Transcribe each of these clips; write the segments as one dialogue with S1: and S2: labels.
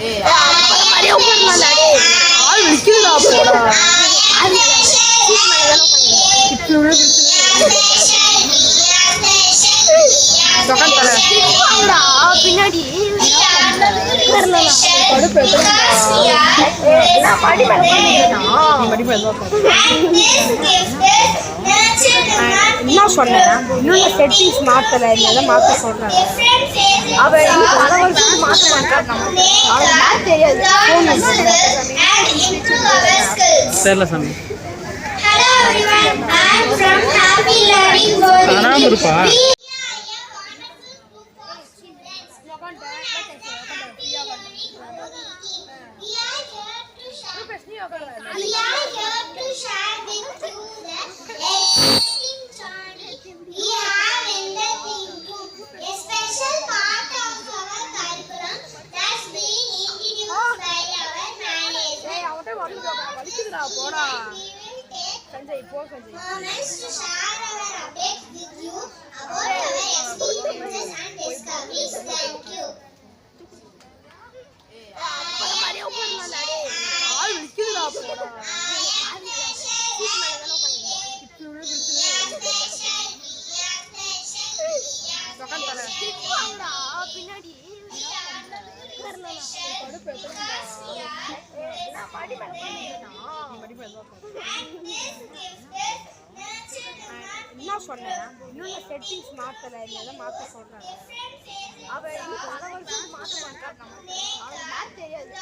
S1: மாதிரியே டேய் ஆள் வலிக்குதுடா போடா
S2: பின்னாடி
S1: என்ன சொன்னேன் இன்னொன்று செட்டிங்ஸ் மாத்தல இல்லை மாத்த சொல்றேன் அவ இன்னும் பல வருஷத்துக்கு மாத்த அவன் மாத்த தெரியாது.
S3: தெரியல சாமி.
S4: Hello everyone,
S1: போடா சஞ்சய் போ சஞ்சய்.
S2: பின்னாடி
S1: என்ன சொன்னேன் இன்னொன்று செட்டிங்ஸ் மாத்தல இல்லை மாத்த சொல்றேன் அவ இன்னும் பல வருஷத்துக்கு மாத்த மாட்டான் அவன் மாத்த தெரியாது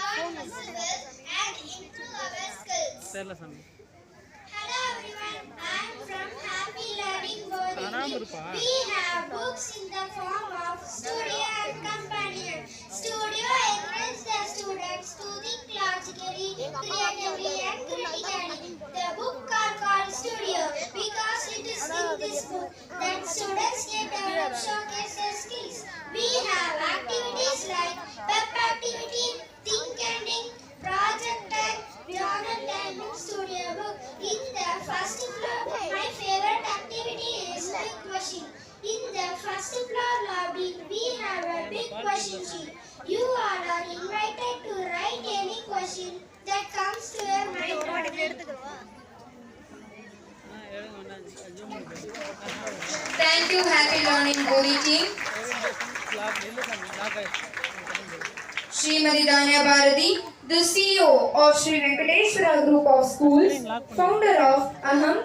S4: Learning World.
S3: காணாம இருப்பா
S4: We have books in the form of studio and companion. Studio encourages the first floor lobby, we have a big question sheet. You all are invited to write any question that comes to your mind.
S5: Thank you, Happy Learning Body team. Srimati Danya Bharati, the CEO of Sri Venkateswara Group of Schools, founder of Aham